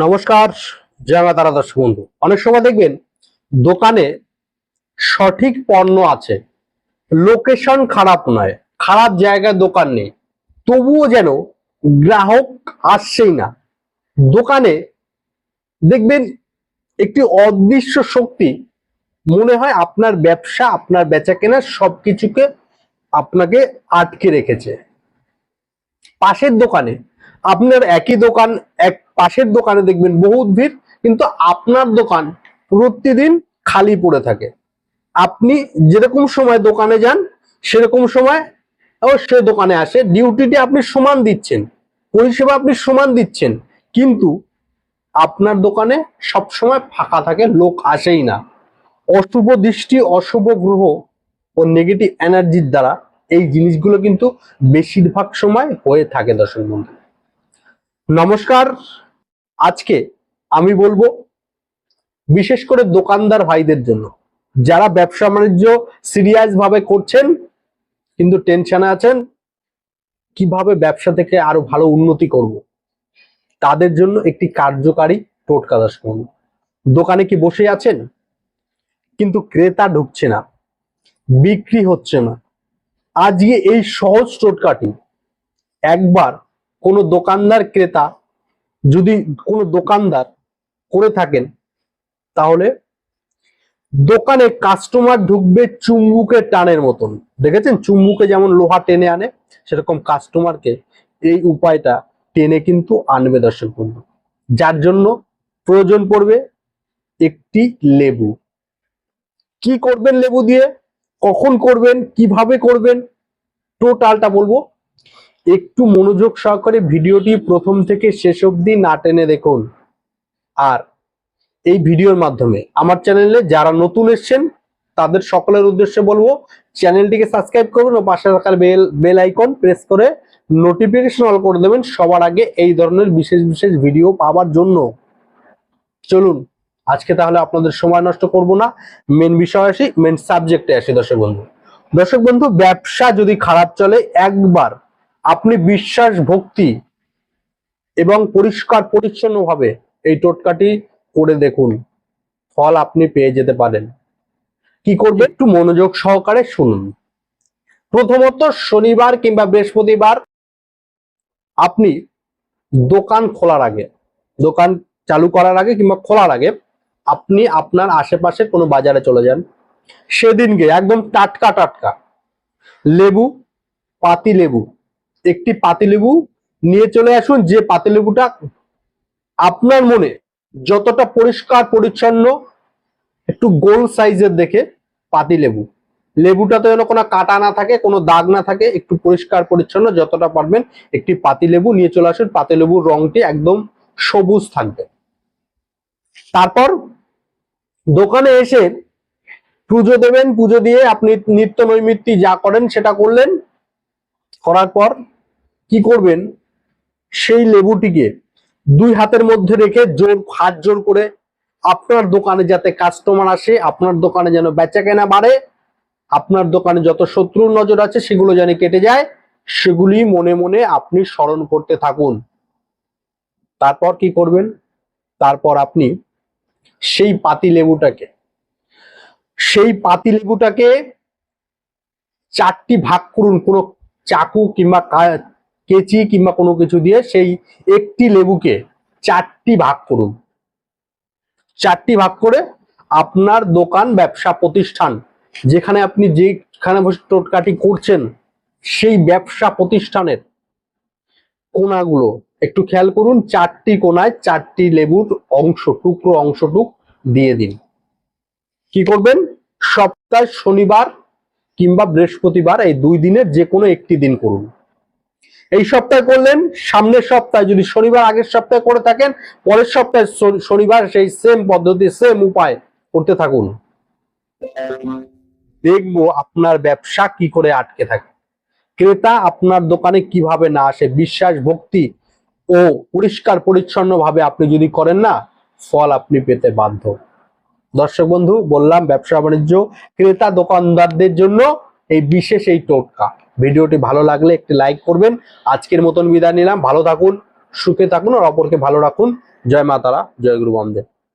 নমস্কার, জয় মা তারা দর্শক বন্ধু। অনেক সময় দেখবেন দোকানে সঠিক পণ্য আছে, লোকেশন খারাপ নয়, খারাপ জায়গায় দোকান নেই, তবুও যেন গ্রাহক আসছেই না। দোকানে দেখবেন একটি অদৃশ্য শক্তি মনে হয় আপনার ব্যবসা, আপনার বেচা কেনা সবকিছুকে আপনাকে আটকে রেখেছে। পাশের দোকানে আপনার একই দোকান, এক পাশের দোকানে দেখবেন বহুত ভিড়, কিন্তু আপনার দোকান প্রতিদিন খালি পড়ে থাকে। আপনি যেরকম সময় দোকানে যান, সেরকম সময় অবশ্যই দোকানে আসে। ডিউটিটি আপনি সমান দিচ্ছেন, পরিষেবা আপনি সমান দিচ্ছেন, কিন্তু আপনার দোকানে সব সময় ফাঁকা থাকে, লোক আসেই না। অশুভ দৃষ্টি, অশুভ গ্রহ ও নেগেটিভ এনার্জির দ্বারা এই জিনিসগুলো কিন্তু বেশিরভাগ সময় হয়ে থাকে দর্শক বন্ধু নমস্কার। আজকে আমি বলব বিশেষ করে দোকানদার ভাইদের জন্য। যারা ব্যবসা বাণিজ্য সিরিয়াস ভাবে করছেন, কিন্তু টেনশনে আছেন, কীভাবে ব্যবসা থেকে আরও ভালো উন্নতি করব, তাদের জন্য একটি কার্যকারী টোটকা বন্ধু। দোকানে কি বসে আছেন? কিন্তু ক্রেতা ঢুকছে না, বিক্রি হচ্ছে না। আজকে এই সহজ টোটকাটি একবার কোনো দোকানদার ক্রেতা যদি কোনো দোকানদার করে থাকেন, তাহলে দোকানে কাস্টমার ঢুকবে চুম্বুকের টানের মতন। দেখেছেন? চুম্বুকে যেমন লোহা টেনে আনে, সেরকম কাস্টমারকে এই উপায়টা টেনে কিন্তু আনবে দর্শক বন্ধু। যার জন্য প্রয়োজন পড়বে একটি লেবু। কি করবেন লেবু দিয়ে? কখন করবেন? কীভাবে করবেন? টোটালটা বলব। একটু মনোযোগ সহকারে ভিডিওটি প্রথম থেকে শেষ অবধি না টেনে দেখুন। আর এই ভিডিওর মাধ্যমে আমার চ্যানেলে যারা নতুন এসছেন, তাদের সকলের উদ্দেশ্যে বলব, চ্যানেলটিকে সাবস্ক্রাইব করবেন ও পাশে থাকার বেল বেল আইকন প্রেস করে নোটিফিকেশন অল করে দেবেন সবার আগে এই ধরনের বিশেষ বিশেষ ভিডিও পাওয়ার জন্য। চলুন, আজকে তাহলে আপনাদের সময় নষ্ট করব না। মেন বিষয় আসি মেন সাবজেক্টে আসি দর্শক বন্ধু। দর্শক বন্ধু, ব্যবসা যদি খারাপ চলে, একবার আপনি বিশ্বাস, ভক্তি এবং পরিষ্কার পরিচ্ছন্ন ভাবে এই টোটকাটি করে দেখুন। ফল আপনি পেয়ে যেতে পারেন। কি করবে? একটু মনোযোগ সহকারে শুনুন। প্রথমত শনিবার কিংবা বৃহস্পতিবার আপনি দোকান খোলার আগে, দোকান চালু করার আগে কিংবা খোলার আগে আপনি আপনার আশেপাশে কোনো বাজারে চলে যান। সেদিনকে একদম টাটকা টাটকা লেবু, পাতি লেবু একটি পাতিলেবু নিয়ে চলে আসুন, যে পাতিলেবুটা আপনার মনে যতটা পরিষ্কার, পরিচ্ছন্ন, একটু গোল সাইজের দেখে পাতিলেবু লেবুটাতে যেন কোনো কাটা না থাকে, কোনো দাগ না থাকে, একটু পরিষ্কার, পরিচ্ছন্ন, যতটা পারবেন একটি পাতিলেবু নিয়ে চলে আসুন। পাতিলেবুর রংটি একদম সবুজ থাকবে। তারপর দোকানে এসে পুজো দেবেন, পুজো দিয়ে আপনি নিত্য নৈমিত্তি যা করেন সেটা করলেন, করার পর কি করবেন? সেই লেবুটিকে দুই হাতের মধ্যে রেখে জোর, হাত জোর করে আপনার দোকানে যাতে কাস্টমার আসে, আপনার দোকানে যেন বেচা কেনা বাড়ে, আপনার দোকানে যত শত্রুর নজর আছে সেগুলো যেন কেটে যায়, সেগুলি মনে মনে আপনি স্মরণ করতে থাকুন। তারপর কি করবেন? তারপর আপনি সেই পাতি লেবুটাকে, সেই পাতি লেবুটাকে চারটি ভাগ করুন, কোনো চাকু কিংবা কেচি কিংবা কোনো কিছু দিয়ে সেই একটি লেবুকে চারটি ভাগ করুন। চারটি ভাগ করে আপনার দোকান, ব্যবসা, প্রতিষ্ঠান, যেখানে আপনি যেখানে টোটকাটি করছেন, সেই ব্যবসা প্রতিষ্ঠানের কোনাগুলো একটু খেয়াল করুন, চারটি কোনায় চারটি লেবুর অংশ, টুকরো অংশটুক দিয়ে দিন। কি করবেন? সপ্তাহে শনিবার কিংবা বৃহস্পতিবার এই দুই দিনের যে কোনো একটি দিন করুন। এই সপ্তাহে করলেন, সামনের সপ্তাহে যদি শনিবার, আগের সপ্তাহে করে থাকেন, পরের সপ্তাহে শনি- শনিবার সেই সেম পদ্ধতি সেম উপায় করতে থাকুন। দেখব আপনার ব্যবসা কি করে আটকে থাকে। ক্রেতা আপনার দোকানে কীভাবে না আসে, বিশ্বাস, ভক্তি ও পরিষ্কার পরিচ্ছন্ন ভাবে আপনি যদি করেন না, ফল আপনি পেতে বাধ্য। দর্শক বন্ধু, বললাম ব্যবসা বাণিজ্য, ক্রেতা দোকানদারদের জন্য এই বিশেষ এই টোটকা। ভিডিওটি ভালো লাগলে একটি লাইক করবেন। আজকের মতন বিদায় নিলাম। ভালো থাকুন, সুখে থাকুন, আর অপরকে ভালো রাখুন। জয় মাতারা জয় গুরু